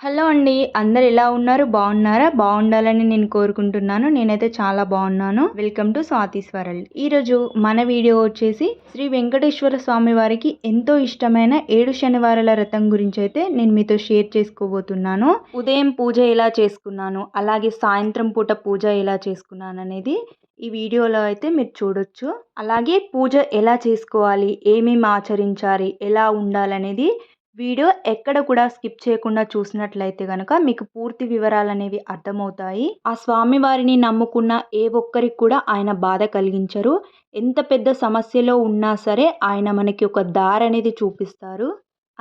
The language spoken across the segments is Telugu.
హలో అండి అందరు ఎలా ఉన్నారు? బాగున్నారా? బాగుండాలని నేను కోరుకుంటున్నాను. నేనైతే చాలా బాగున్నాను. వెల్కమ్ టు స్వాతిస్ వరల్డ్ ఈరోజు మన వీడియో వచ్చేసి శ్రీ వెంకటేశ్వర స్వామి వారికి ఎంతో ఇష్టమైన ఏడు శనివారాల రథం గురించి అయితే నేను మీతో షేర్ చేసుకోబోతున్నాను. ఉదయం పూజ ఎలా చేసుకున్నాను అలాగే సాయంత్రం పూట పూజ ఎలా చేసుకున్నాను అనేది ఈ వీడియోలో అయితే మీరు చూడొచ్చు. అలాగే పూజ ఎలా చేసుకోవాలి ఏమేమి ఆచరించాలి ఎలా ఉండాలనేది వీడియో ఎక్కడ కూడా స్కిప్ చేయకుండా చూసినట్లయితే కనుక మీకు పూర్తి వివరాలు అనేవి అర్థమవుతాయి. ఆ స్వామి వారిని నమ్ముకున్న ఏ ఒక్కరికి కూడా ఆయన బాధ కలిగించరు. ఎంత పెద్ద సమస్యలో ఉన్నా సరే ఆయన మనకి ఒక దారి అనేది చూపిస్తారు.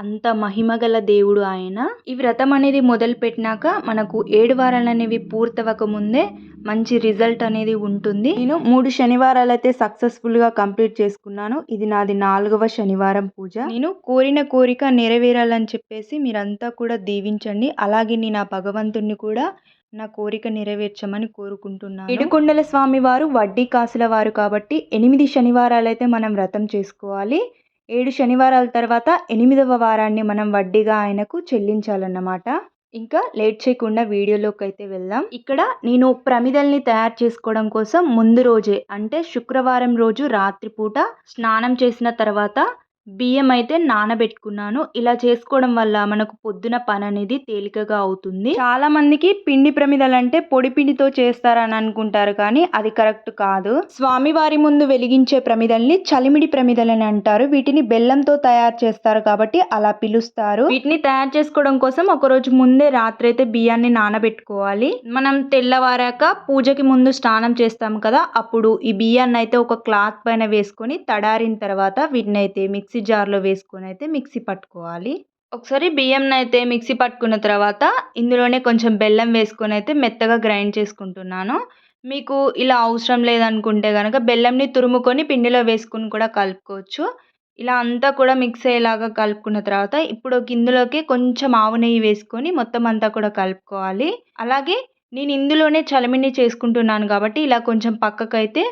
అంత మహిమగల దేవుడు ఆయన. ఈ వ్రతం అనేది మొదలు పెట్టినాక మనకు ఏడు వారాలు అనేవి పూర్తవక ముందే మంచి రిజల్ట్ అనేది ఉంటుంది. నేను మూడు శనివారాలు అయితే సక్సెస్ఫుల్గా కంప్లీట్ చేసుకున్నాను. ఇది నాది నాలుగవ శనివారం పూజ. నేను కోరిన కోరిక నెరవేరాలని చెప్పేసి మీరంతా కూడా దీవించండి. అలాగే నేను ఆ భగవంతుణ్ణి కూడా నా కోరిక నెరవేర్చమని కోరుకుంటున్నాను. ఏడుకొండల స్వామి వారు వడ్డీ కాసుల వారు కాబట్టి ఎనిమిది శనివారాలు అయితే మనం వ్రతం చేసుకోవాలి. ఏడు శనివారాల తర్వాత ఎనిమిదవ వారాన్ని మనం వడ్డీగా ఆయనకు చెల్లించాలన్నమాట. ఇంకా లేట్ చేయకుండా వీడియోలోకి అయితే వెళ్దాం. ఇక్కడ నేను ప్రమిదల్ని తయారు చేసుకోవడం కోసం ముందు రోజే అంటే శుక్రవారం రోజు రాత్రిపూట స్నానం చేసిన తర్వాత బియ్యం అయితే నానబెట్టుకున్నాను. ఇలా చేసుకోవడం వల్ల మనకు పొద్దున పని అనేది తేలికగా అవుతుంది. చాలా మందికి పిండి ప్రమిదలు అంటే పొడి పిండితో చేస్తారని అనుకుంటారు కానీ అది కరెక్ట్ కాదు. స్వామివారి ముందు వెలిగించే ప్రమిదల్ని చలిమిడి ప్రమిదలని అంటారు. వీటిని బెల్లంతో తయారు చేస్తారు కాబట్టి అలా పిలుస్తారు. వీటిని తయారు చేసుకోవడం కోసం ఒక రోజు ముందే రాత్రి అయితే బియ్యాన్ని నానబెట్టుకోవాలి. మనం తెల్లవారాక పూజకి ముందు స్నానం చేస్తాం కదా అప్పుడు ఈ బియ్యాన్ని అయితే ఒక క్లాత్ పైన వేసుకొని తడారిన తర్వాత వీటిని అయితే మిక్సీ జార్లో వేసుకొని అయితే మిక్సీ పట్టుకోవాలి. ఒకసారి బియ్యంని అయితే మిక్సీ పట్టుకున్న తర్వాత ఇందులోనే కొంచెం బెల్లం వేసుకొని అయితే మెత్తగా గ్రైండ్ చేసుకుంటున్నాను. మీకు ఇలా అవసరం లేదనుకుంటే కనుక బెల్లంని తురుముకొని పిండిలో వేసుకుని కూడా కలుపుకోవచ్చు. ఇలా అంతా కూడా మిక్స్ అయ్యేలాగా కలుపుకున్న తర్వాత ఇప్పుడు ఇందులోకి కొంచెం ఆవు నెయ్యి వేసుకొని మొత్తం అంతా కూడా కలుపుకోవాలి. అలాగే నేను ఇందులోనే చలిమిని చేసుకుంటున్నాను కాబట్టి ఇలా కొంచెం పక్కకైతే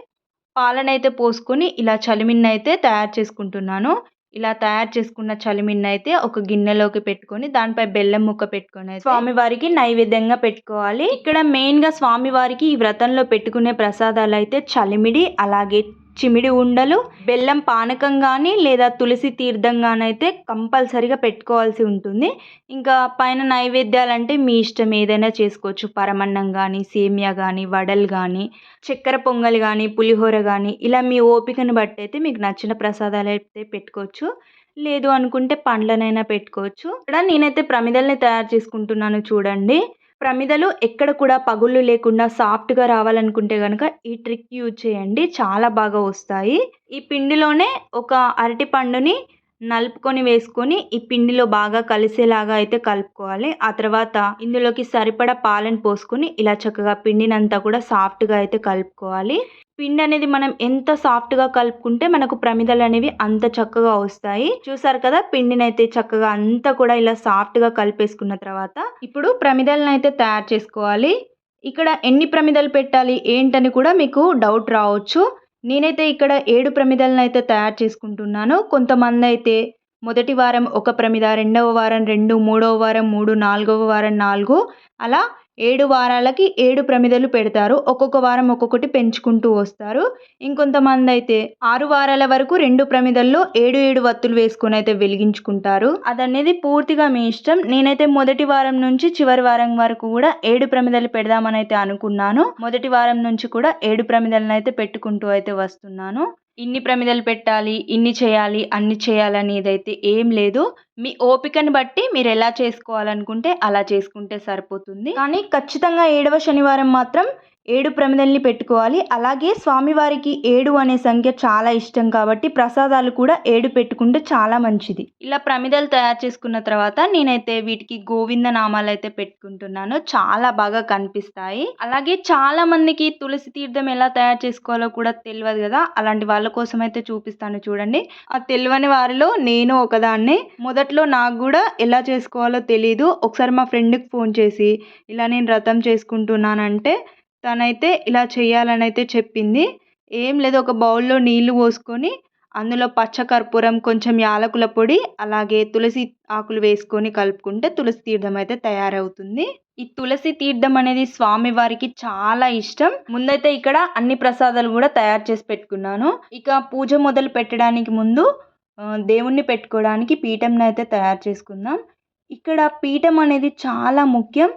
పాలనైతే పోసుకొని ఇలా చలిమిని అయితే తయారు చేసుకుంటున్నాను. ఇలా తయారు చేసుకున్న చలిమిన్న అయితే ఒక గిన్నెలోకి పెట్టుకొని దానిపై బెల్లం ముక్క పెట్టుకొని స్వామివారికి నైవేద్యంగా పెట్టుకోవాలి. ఇక్కడ మెయిన్గా స్వామివారికి ఈ వ్రతంలో పెట్టుకునే ప్రసాదాలు అయితే చలిమిడి అలాగే చిమిడి ఉండలు బెల్లం పానకం కానీ లేదా తులసి తీర్థం కానీ అయితే కంపల్సరిగా పెట్టుకోవాల్సి ఉంటుంది. ఇంకా పైన నైవేద్యాలు అంటే మీ ఇష్టం ఏదైనా చేసుకోవచ్చు. పరమన్నం కానీ సేమియా కానీ వడలు కానీ చక్కెర పొంగల్ కానీ పులిహోర కానీ ఇలా మీ ఓపికను బట్టి అయితే మీకు నచ్చిన ప్రసాదాలు అయితే పెట్టుకోవచ్చు. లేదు అనుకుంటే పండ్లనైనా పెట్టుకోవచ్చు. ఇక్కడ నేనైతే ప్రమిదల్ని తయారు చేసుకుంటున్నాను చూడండి. ప్రమిదలు ఎక్కడ కూడా పగుళ్ళు లేకుండా సాఫ్ట్గా రావాలనుకుంటే కనుక ఈ ట్రిక్ యూజ్ చేయండి. చాలా బాగా వస్తాయి. ఈ పిండిలోనే ఒక అరటి పండుని నలుపుకొని వేసుకొని ఈ పిండిలో బాగా కలిసేలాగా అయితే కలుపుకోవాలి. ఆ తర్వాత ఇందులోకి సరిపడా పాలను పోసుకొని ఇలా చక్కగా పిండినంతా కూడా సాఫ్ట్గా అయితే కలుపుకోవాలి. పిండి అనేది మనం ఎంత సాఫ్ట్గా కలుపుకుంటే మనకు ప్రమిదలు అనేవి అంత చక్కగా వస్తాయి. చూసారు కదా పిండిని అయితే చక్కగా అంతా కూడా ఇలా సాఫ్ట్గా కలిపేసుకున్న తర్వాత ఇప్పుడు ప్రమిదలను అయితే తయారు చేసుకోవాలి. ఇక్కడ ఎన్ని ప్రమిదలు పెట్టాలి ఏంటని కూడా మీకు డౌట్ రావచ్చు. నేనైతే ఇక్కడ ఏడు ప్రమిదలను అయితే తయారు చేసుకుంటున్నాను. కొంతమంది అయితే మొదటి వారం ఒక ప్రమిద రెండవ వారం రెండు మూడవ వారం మూడు నాలుగవ వారం నాలుగు. అలా ఏడు వారాలకి ఏడు ప్రమిదలు పెడతారు. ఒక్కొక్క వారం ఒక్కొక్కటి పెంచుకుంటూ వస్తారు. ఇంకొంతమంది అయితే ఆరు వారాల వరకు రెండు ప్రమిదల్లో ఏడు ఏడు వత్తులు వేసుకొని అయితే వెలిగించుకుంటారు. అదనేది పూర్తిగా మీ ఇష్టం. నేనైతే మొదటి వారం నుంచి చివరి వారం వరకు కూడా ఏడు ప్రమిదలు పెడదామని అయితే అనుకున్నాను. మొదటి వారం నుంచి కూడా ఏడు ప్రమిదలను అయితే పెట్టుకుంటూ అయితే వస్తున్నాను. ఇన్ని ప్రమిదలు పెట్టాలి ఇన్ని చేయాలి అన్ని చేయాలనేది అయితే ఏం లేదు. మీ ఓపికను బట్టి మీరు ఎలా చేసుకోవాలనుకుంటే అలా చేసుకుంటే సరిపోతుంది. కానీ ఖచ్చితంగా ఏడవ శనివారం మాత్రం ఏడు ప్రమిదల్ని పెట్టుకోవాలి. అలాగే స్వామివారికి ఏడు అనే సంఖ్య చాలా ఇష్టం కాబట్టి ప్రసాదాలు కూడా ఏడు పెట్టుకుంటే చాలా మంచిది. ఇలా ప్రమిదలు తయారు చేసుకున్న తర్వాత నేనైతే వీటికి గోవింద నామాలు అయితే పెట్టుకుంటున్నాను. చాలా బాగా కనిపిస్తాయి. అలాగే చాలా మందికి తులసి తీర్థం ఎలా తయారు చేసుకోవాలో కూడా తెలియదు కదా. అలాంటి వాళ్ళ కోసం అయితే చూపిస్తాను చూడండి. ఆ తెలియని వారిలో నేను ఒకదాన్ని. మొదట్లో నాకు కూడా ఎలా చేసుకోవాలో తెలియదు ఒకసారి మా ఫ్రెండ్కి ఫోన్ చేసి ఇలా నేను రథం చేసుకుంటున్నానంటే తనైతే ఇలా చేయాలని అయితే చెప్పింది. ఏం లేదు ఒక బౌల్లో నీళ్ళు పోసుకొని అందులో పచ్చకర్పూరం కొంచెం యాలకుల పొడి అలాగే తులసి ఆకులు వేసుకొని కలుపుకుంటే తులసి తీర్థం అయితే తయారవుతుంది. ఈ తులసి తీర్థం అనేది స్వామి వారికి చాలా ఇష్టం. ముందైతే ఇక్కడ అన్ని ప్రసాదాలు కూడా తయారు చేసి పెట్టుకున్నాను. ఇక పూజ మొదలు పెట్టడానికి ముందు దేవుణ్ణి పెట్టుకోవడానికి పీఠంని అయితే తయారు చేసుకుందాం. ఇక్కడ పీఠం అనేది చాలా ముఖ్యం.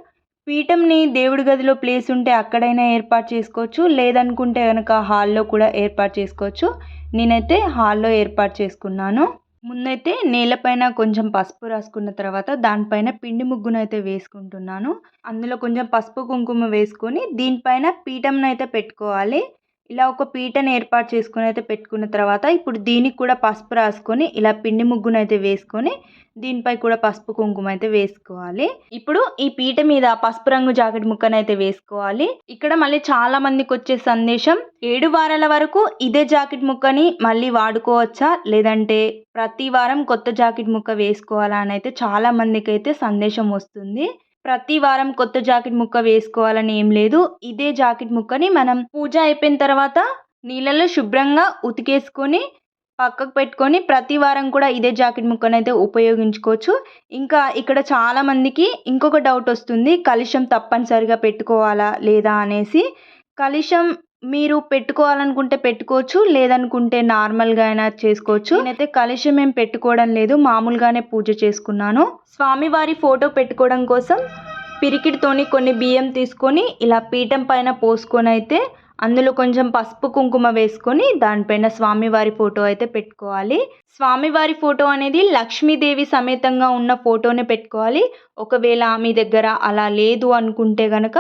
పీఠంని దేవుడి గదిలో ప్లేస్ ఉంటే అక్కడైనా ఏర్పాటు చేసుకోవచ్చు. లేదనుకుంటే కనుక హాల్లో కూడా ఏర్పాటు చేసుకోవచ్చు. నేనైతే హాల్లో ఏర్పాటు చేసుకున్నాను. ముందైతే నేలపైన కొంచెం పసుపు రాసుకున్న తర్వాత దానిపైన పిండి ముగ్గునైతే వేసుకుంటున్నాను. అందులో కొంచెం పసుపు కుంకుమ వేసుకొని దీనిపైన పీఠంనైతే పెట్టుకోవాలి. ఇలా ఒక పీటను ఏర్పాటు చేసుకొని అయితే పెట్టుకున్న తర్వాత ఇప్పుడు దీనికి కూడా పసుపు రాసుకొని ఇలా పిండి ముగ్గును అయితే వేసుకొని దీనిపై కూడా పసుపు కుంకుమ అయితే వేసుకోవాలి. ఇప్పుడు ఈ పీట మీద పసుపు రంగు జాకెట్ ముక్కను అయితే వేసుకోవాలి. ఇక్కడ మళ్ళీ చాలా మందికి వచ్చే సందేశం ఏడు వారాల వరకు ఇదే జాకెట్ ముక్కని మళ్ళీ వాడుకోవచ్చా? లేదంటే ప్రతి వారం కొత్త జాకెట్ ముక్క వేసుకోవాలా? అని అయితే చాలా మందికి అయితే సందేశం వస్తుంది. ప్రతి వారం కొత్త జాకెట్ ముక్క వేసుకోవాలని ఏం లేదు. ఇదే జాకెట్ ముక్కని మనం పూజ అయిపోయిన తర్వాత నీళ్ళలో శుభ్రంగా ఉతికేసుకొని పక్కకు పెట్టుకొని ప్రతి వారం కూడా ఇదే జాకెట్ ముక్కను అయితే ఉపయోగించుకోవచ్చు. ఇంకా ఇక్కడ చాలా మందికి ఇంకొక డౌట్ వస్తుంది. కలుషం తప్పనిసరిగా పెట్టుకోవాలా లేదా అనేసి. కలుషం మీరు పెట్టుకోవాలనుకుంటే పెట్టుకోవచ్చు లేదనుకుంటే నార్మల్గా అయినా చేసుకోవచ్చు. నేనైతే కలుషం ఏం పెట్టుకోవడం లేదు మామూలుగానే పూజ చేసుకున్నాను. స్వామివారి ఫోటో పెట్టుకోవడం కోసం పిరికిడితోని కొన్ని బియ్యం తీసుకొని ఇలా పీఠం పైన పోసుకొని అయితే అందులో కొంచెం పసుపు కుంకుమ వేసుకొని దానిపైన స్వామివారి ఫోటో అయితే పెట్టుకోవాలి. స్వామివారి ఫోటో అనేది లక్ష్మీదేవి సమేతంగా ఉన్న ఫోటోనే పెట్టుకోవాలి. ఒకవేళ మీ దగ్గర అలా లేదు అనుకుంటే గనక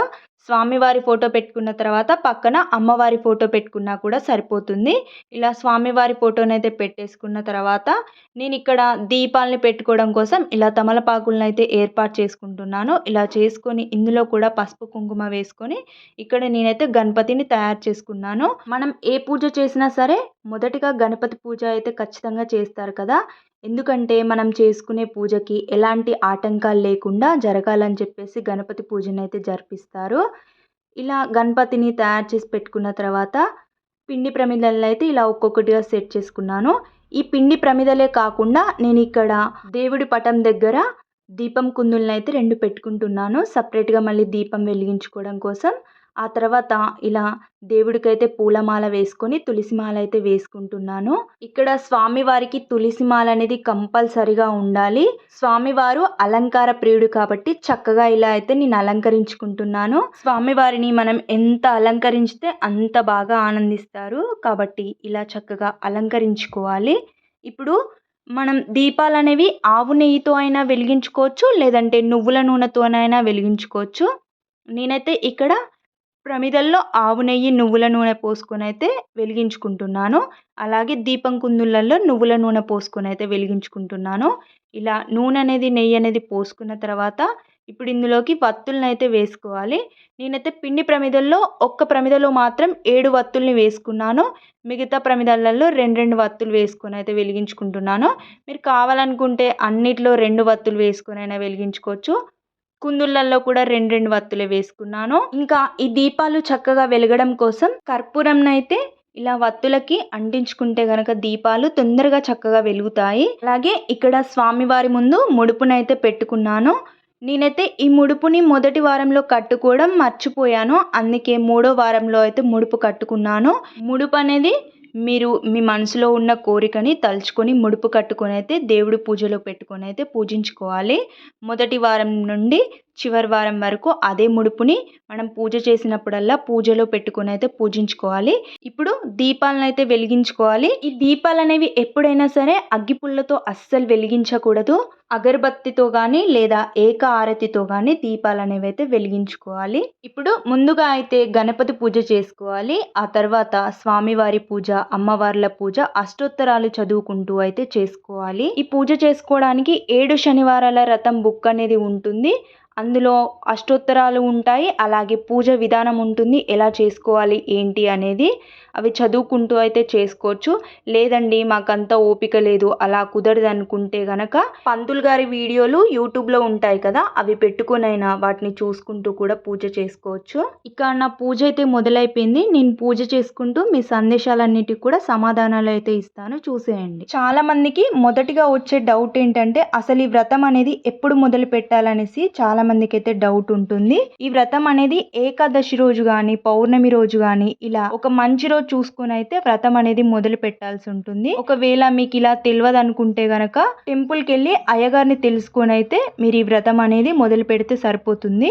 స్వామివారి ఫోటో పెట్టుకున్న తర్వాత పక్కన అమ్మవారి ఫోటో పెట్టుకున్నా కూడా సరిపోతుంది. ఇలా స్వామివారి ఫోటోనైతే పెట్టేసుకున్న తర్వాత నేను ఇక్కడ దీపాలని పెట్టుకోవడం కోసం ఇలా తమలపాకులను అయితే ఏర్పాటు చేసుకుంటున్నాను. ఇలా చేసుకొని ఇందులో కూడా పసుపు కుంకుమ వేసుకొని ఇక్కడ నేనైతే గణపతిని తయారు చేసుకున్నాను. మనం ఏ పూజ చేసినా సరే మొదటిగా గణపతి పూజ అయితే ఖచ్చితంగా చేస్తారు కదా. ఎందుకంటే మనం చేసుకునే పూజకి ఎలాంటి ఆటంకాలు లేకుండా జరగాలని చెప్పేసి గణపతి పూజను అయితే జరిపిస్తారు. ఇలా గణపతిని తయారు చేసి పెట్టుకున్న తర్వాత పిండి ప్రమిదలను అయితే ఇలా ఒక్కొక్కటిగా సెట్ చేసుకున్నాను. ఈ పిండి ప్రమిదలే కాకుండా నేను ఇక్కడ దేవుడి పటం దగ్గర దీపం కుందులను అయితే రెండు పెట్టుకుంటున్నాను. సపరేట్గా మళ్ళీ దీపం వెలిగించుకోవడం కోసం. ఆ తర్వాత ఇలా దేవుడికైతే పూలమాల వేసుకొని తులసిమాల అయితే వేసుకుంటున్నాను. ఇక్కడ స్వామివారికి తులసిమాల అనేది కంపల్సరిగా ఉండాలి. స్వామివారు అలంకార ప్రియుడు కాబట్టి చక్కగా ఇలా అయితే నేను అలంకరించుకుంటున్నాను. స్వామివారిని మనం ఎంత అలంకరించితే అంత బాగా ఆనందిస్తారు. కాబట్టి ఇలా చక్కగా అలంకరించుకోవాలి. ఇప్పుడు మనం దీపాలు అనేవి ఆవు నెయ్యితో అయినా వెలిగించుకోవచ్చు లేదంటే నువ్వుల నూనెతోనైనా వెలిగించుకోవచ్చు. నేనైతే ఇక్కడ ప్రమిదల్లో ఆవు నెయ్యి నువ్వుల నూనె పోసుకొని అయితే వెలిగించుకుంటున్నాను. అలాగే దీపం కుందులలో నువ్వుల నూనె పోసుకొని అయితే వెలిగించుకుంటున్నాను. ఇలా నూనె అనేది నెయ్యి అనేది పోసుకున్న తర్వాత ఇప్పుడు ఇందులోకి వత్తుల్ని అయితే వేసుకోవాలి. నేనైతే పిండి ప్రమిదల్లో ఒక్క ప్రమిదలో మాత్రం ఏడు వత్తుల్ని వేసుకున్నాను. మిగతా ప్రమిదలలో రెండు రెండు వత్తులు వేసుకొని అయితే వెలిగించుకుంటున్నాను. మీరు కావాలనుకుంటే అన్నిట్లో రెండు వత్తులు వేసుకొని అయినా వెలిగించుకోవచ్చు. కుందులలో కూడా రెండు రెండు వత్తులే వేసుకున్నాను. ఇంకా ఈ దీపాలు చక్కగా వెలగడం కోసం కర్పూరంనైతే అయితే ఇలా వత్తులకి అంటించుకుంటే గనక దీపాలు తొందరగా చక్కగా వెలుగుతాయి. అలాగే ఇక్కడ స్వామివారి ముందు ముడుపునైతే పెట్టుకున్నాను. నేనైతే ఈ ముడుపుని మొదటి వారంలో కట్టుకోవడం మర్చిపోయాను. అందుకే మూడో వారంలో అయితే ముడుపు కట్టుకున్నాను. ముడుపు అనేది మీరు మీ మనసులో ఉన్న కోరికని తలుచుకొని ముడుపు కట్టుకొని అయితే దేవుడి పూజలో పెట్టుకొని అయితే పూజించుకోవాలి. మొదటి వారం నుండి చివరి వారం వరకు అదే ముడుపుని మనం పూజ చేసినప్పుడల్లా పూజలో పెట్టుకుని అయితే పూజించుకోవాలి. ఇప్పుడు దీపాలను అయితే వెలిగించుకోవాలి. ఈ దీపాలు అనేవి ఎప్పుడైనా సరే అగ్గిపుల్లతో అస్సలు వెలిగించకూడదు. అగరబత్తితో కానీ లేదా ఏక ఆరతితో కానీ దీపాలు అనేవి అయితే వెలిగించుకోవాలి. ఇప్పుడు ముందుగా అయితే గణపతి పూజ చేసుకోవాలి. ఆ తర్వాత స్వామివారి పూజ అమ్మవార్ల పూజ అష్టోత్తరాలు చదువుకుంటూ అయితే చేసుకోవాలి. ఈ పూజ చేసుకోవడానికి ఏడు శనివారాల రథం బుక్ అనేది ఉంటుంది. అందులో అష్టోత్తరాలు ఉంటాయి అలాగే పూజ విధానం ఉంటుంది. ఎలా చేసుకోవాలి ఏంటి అనేది అవి చదువుకుంటూ అయితే చేసుకోవచ్చు. లేదండి మాకంత ఓపిక లేదు. అలా కుదరదు అనుకుంటే గనక పంతులు గారి వీడియోలు యూట్యూబ్లో ఉంటాయి కదా అవి పెట్టుకునైనా వాటిని చూసుకుంటూ కూడా పూజ చేసుకోవచ్చు. ఇక నా పూజ అయితే మొదలైపోయింది. నేను పూజ చేసుకుంటూ మీ సందేశాలన్నిటికి కూడా సమాధానాలు అయితే ఇస్తాను. చూసేయండి. చాలా మందికి మొదటిగా వచ్చే డౌట్ ఏంటంటే అసలు ఈ వ్రతం అనేది ఎప్పుడు మొదలు పెట్టాలనేసి చాలా మందికి అయితే డౌట్ ఉంటుంది. ఈ వ్రతం అనేది ఏకాదశి రోజు కానీ పౌర్ణమి రోజు కానీ ఇలా ఒక మంచి రోజు చూసుకుని అయితే వ్రతం అనేది మొదలు పెట్టాల్సి ఉంటుంది. ఒకవేళ మీకు ఇలా తెలియదు అనుకుంటే గనక టెంపుల్కి వెళ్ళి అయ్యగారిని తెలుసుకొని అయితే మీరు ఈ వ్రతం అనేది మొదలు పెడితే సరిపోతుంది.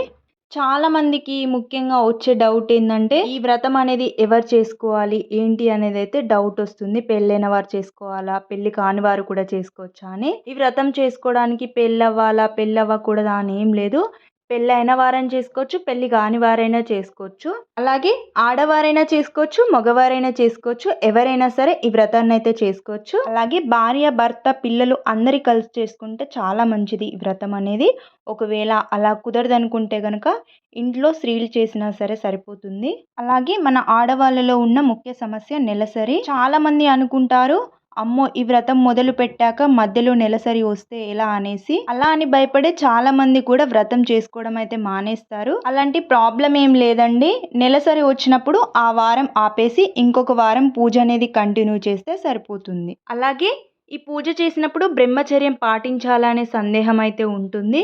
చాలా మందికి ముఖ్యంగా వచ్చే డౌట్ ఏంటంటే ఈ వ్రతం అనేది ఎవరు చేసుకోవాలి? ఏంటి అనేది అయితే డౌట్ వస్తుంది. పెళ్ళైన వారు చేసుకోవాలా? పెళ్ళి కాని వారు కూడా చేసుకోవచ్చా అని. ఈ వ్రతం చేసుకోవడానికి పెళ్ళవ్వాలా? పెళ్ళవ్వకూడదా అని ఏం లేదు. పెళ్ళి అయిన వారైనా చేసుకోవచ్చు పెళ్ళి కాని వారైనా చేసుకోవచ్చు. అలాగే ఆడవారైనా చేసుకోవచ్చు మగవారైనా చేసుకోవచ్చు ఎవరైనా సరే ఈ వ్రతాన్ని అయితే చేసుకోవచ్చు. అలాగే భార్య భర్త పిల్లలు అందరి కలిసి చేసుకుంటే చాలా మంచిది ఈ వ్రతం అనేది. ఒకవేళ అలా కుదరదు అనుకుంటే కనుక ఇంట్లో స్త్రీలు చేసినా సరే సరిపోతుంది. అలాగే మన ఆడవాళ్ళలో ఉన్న ముఖ్య సమస్య నెలసరి. చాలా మంది అనుకుంటారు అమ్మో ఈ వ్రతం మొదలు పెట్టాక మధ్యలో నెలసరి వస్తే ఎలా అనేసి అలా అని భయపడే చాలా మంది కూడా వ్రతం చేసుకోవడం అయితే మానేస్తారు. అలాంటి ప్రాబ్లం ఏం లేదండి. నెలసరి వచ్చినప్పుడు ఆ వారం ఆపేసి ఇంకొక వారం పూజ అనేది కంటిన్యూ చేస్తే సరిపోతుంది. అలాగే ఈ పూజ చేసినప్పుడు బ్రహ్మచర్యం పాటించాలనే సందేహం అయితే ఉంటుంది.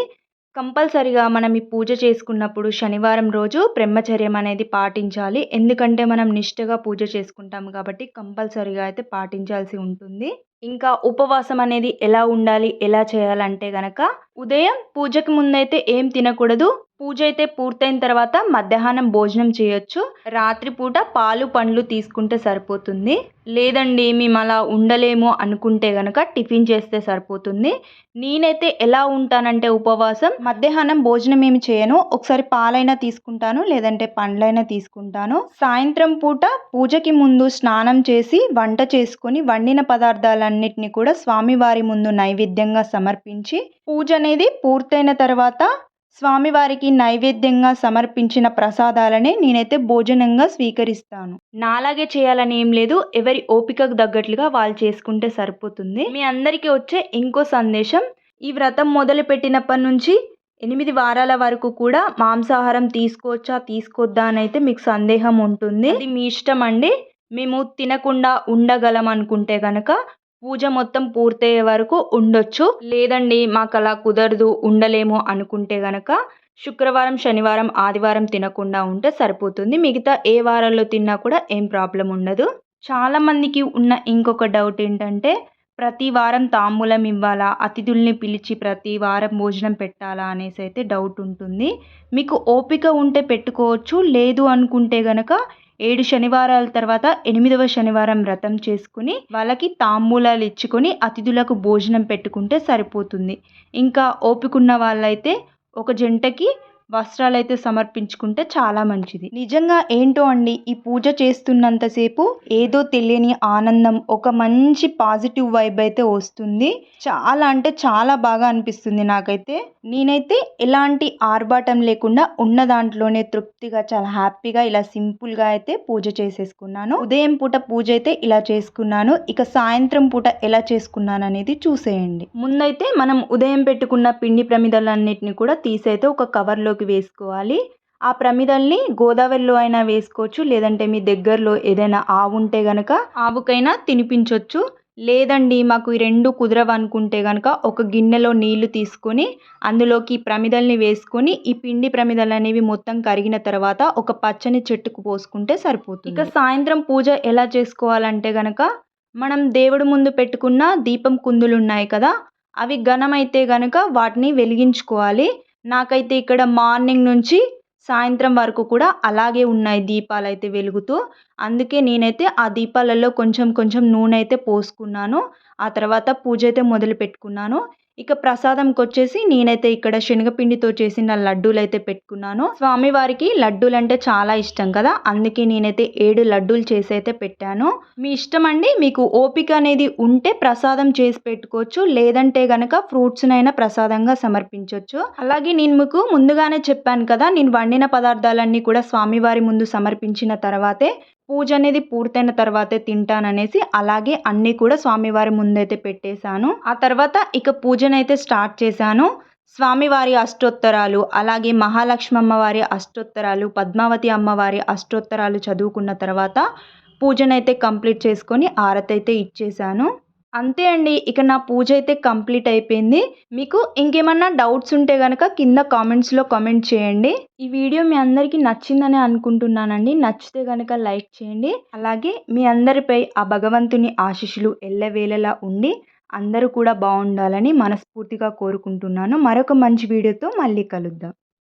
కంపల్సరిగా మనం ఈ పూజ చేసుకున్నప్పుడు శనివారం రోజు బ్రహ్మచర్యం అనేది పాటించాలి. ఎందుకంటే మనం నిష్ఠగా పూజ చేసుకుంటాం కాబట్టి కంపల్సరిగా అయితే పాటించాల్సి ఉంటుంది. ఇంకా ఉపవాసం అనేది ఎలా ఉండాలి ఎలా చేయాలంటే గనక ఉదయం పూజకి ముందైతే ఏం తినకూడదు. పూజ అయితే పూర్తయిన తర్వాత మధ్యాహ్నం భోజనం చేయొచ్చు. రాత్రిపూట పాలు పండ్లు తీసుకుంటే సరిపోతుంది. లేదండి మేము అలా ఉండలేము అనుకుంటే గనక టిఫిన్ చేస్తే సరిపోతుంది. నేనైతే ఎలా ఉంటానంటే ఉపవాసం. మధ్యాహ్నం భోజనం ఏమి చేయను. ఒకసారి పాలైనా తీసుకుంటాను లేదంటే పండ్లైనా తీసుకుంటాను. సాయంత్రం పూట పూజకి ముందు స్నానం చేసి వంట చేసుకొని వండిన పదార్థాలన్నిటిని కూడా స్వామివారి ముందు నైవేద్యంగా సమర్పించి పూజ అనేది పూర్తయిన తర్వాత స్వామివారికి నైవేద్యంగా సమర్పించిన ప్రసాదాలనే నేనైతే భోజనంగా స్వీకరిస్తాను. నాలాగే చేయాలని ఏం లేదు. ఎవరి ఓపికకు తగ్గట్లుగా వాళ్ళు చేసుకుంటే సరిపోతుంది. మీ అందరికీ వచ్చే ఇంకో సందేశం ఈ వ్రతం మొదలు పెట్టినప్పటి నుంచి ఎనిమిది వారాల వరకు కూడా మాంసాహారం తీసుకోవచ్చా తీసుకోవద్దా అని అయితే మీకు సందేహం ఉంటుంది. అది మీ ఇష్టం అండి. మేము తినకుండా ఉండగలం అనుకుంటే కనుక పూజ మొత్తం పూర్తయ్యే వరకు ఉండొచ్చు. లేదండి మాకు అలా కుదరదు ఉండలేము అనుకుంటే గనక శుక్రవారం శనివారం ఆదివారం తినకుండా ఉంటే సరిపోతుంది. మిగతా ఏ వారాల్లో తిన్నా కూడా ఏం ప్రాబ్లం ఉండదు. చాలామందికి ఉన్న ఇంకొక డౌట్ ఏంటంటే ప్రతి వారం తాంబూలం ఇవ్వాలా? అతిథుల్ని పిలిచి ప్రతి వారం భోజనం పెట్టాలా అనేసి అయితే డౌట్ ఉంటుంది. మీకు ఓపిక ఉంటే పెట్టుకోవచ్చు లేదు అనుకుంటే గనక ఏడు శనివారాల తర్వాత ఎనిమిదవ శనివారం వ్రతం చేసుకుని వాళ్ళకి తాంబూలాలు ఇచ్చుకొని అతిథులకు భోజనం పెట్టుకుంటే సరిపోతుంది. ఇంకా ఓపిక ఉన్న వాళ్ళైతే ఒక జంటకి వస్త్రాలు అయితే సమర్పించుకుంటే చాలా మంచిది. నిజంగా ఏంటో అండి ఈ పూజ చేస్తున్నంతసేపు ఏదో తెలియని ఆనందం ఒక మంచి పాజిటివ్ వైబ్ అయితే వస్తుంది. చాలా అంటే చాలా బాగా అనిపిస్తుంది నాకైతే. నేనైతే ఎలాంటి ఆర్భాటం లేకుండా ఉన్న దాంట్లోనే తృప్తిగా చాలా హ్యాపీగా ఇలా సింపుల్గా అయితే పూజ చేసేసుకున్నాను. ఉదయం పూట పూజ అయితే ఇలా చేసుకున్నాను. ఇక సాయంత్రం పూట ఎలా చేసుకున్నాను అనేది చూసేయండి. ముందైతే మనం ఉదయం పెట్టుకున్న పిండి ప్రమిదలన్నిటిని కూడా తీసైతే ఒక కవర్లో కవర్లోకి వేసుకోవాలి. ఆ ప్రమిదల్ని గోదావరిలో అయినా వేసుకోవచ్చు. లేదంటే మీ దగ్గరలో ఏదైనా ఆవు ఉంటే గనక ఆవుకైనా తినిపించవచ్చు లేదండి మాకు ఈ రెండు కుదరవనుకుంటే కనుక ఒక గిన్నెలో నీళ్ళు తీసుకొని అందులోకి ప్రమిదల్ని వేసుకొని ఈ పిండి ప్రమిదలు అనేవి మొత్తం కరిగిన తర్వాత ఒక పచ్చని చెట్టుకు పోసుకుంటే సరిపోతుంది. ఇక సాయంత్రం పూజ ఎలా చేసుకోవాలంటే గనక మనం దేవుడు ముందు పెట్టుకున్న దీపం కుందులు ఉన్నాయి కదా అవి ఘనమైతే గనక వాటిని వెలిగించుకోవాలి. నాకైతే ఇక్కడ మార్నింగ్ నుంచి సాయంత్రం వరకు కూడా అలాగే ఉన్నాయి దీపాలు అయితే వెలుగుతూ. అందుకే నేనైతే ఆ దీపాలలో కొంచెం కొంచెం నూనె అయితే పోసుకున్నాను. ఆ తర్వాత పూజ అయితే మొదలు పెట్టుకున్నాను ఇక ప్రసాదంకి వచ్చేసి నేనైతే ఇక్కడ శనగపిండితో చేసిన లడ్డూలు అయితే పెట్టుకున్నాను. స్వామివారికి లడ్డూలు అంటే చాలా ఇష్టం కదా అందుకే నేనైతే ఏడు లడ్డూలు చేసి అయితే పెట్టాను. మీ ఇష్టం అండి మీకు ఓపిక అనేది ఉంటే ప్రసాదం చేసి పెట్టుకోవచ్చు లేదంటే గనక ఫ్రూట్స్నైనా ప్రసాదంగా సమర్పించవచ్చు అలాగే నేను మీకు ముందుగానే చెప్పాను కదా నేను వండిన పదార్థాలన్నీ కూడా స్వామివారి ముందు సమర్పించిన తర్వాతే పూజ అనేది పూర్తయిన తర్వాతే తింటాననేసి అలాగే అన్నీ కూడా స్వామివారి ముందైతే పెట్టేశాను. ఆ తర్వాత ఇక పూజనైతే స్టార్ట్ చేశాను. స్వామివారి అష్టోత్తరాలు అలాగే మహాలక్ష్మి అమ్మవారి అష్టోత్తరాలు పద్మావతి అమ్మవారి అష్టోత్తరాలు చదువుకున్న తర్వాత పూజనైతే కంప్లీట్ చేసుకొని ఆరతి అయితే ఇచ్చేసాను అంతే అండి ఇక నా పూజ అయితే కంప్లీట్ అయిపోయింది. మీకు ఇంకేమన్నా డౌట్స్ ఉంటే కనుక కింద కామెంట్స్లో కామెంట్ చేయండి. ఈ వీడియో మీ అందరికీ నచ్చిందని అనుకుంటున్నానండి. నచ్చితే కనుక లైక్ చేయండి. అలాగే మీ అందరిపై ఆ భగవంతుని ఆశీస్సులు ఎల్లవేళలా ఉండి అందరూ కూడా బాగుండాలని మనస్ఫూర్తిగా కోరుకుంటున్నాను. మరొక మంచి వీడియోతో మళ్ళీ కలుద్దాం.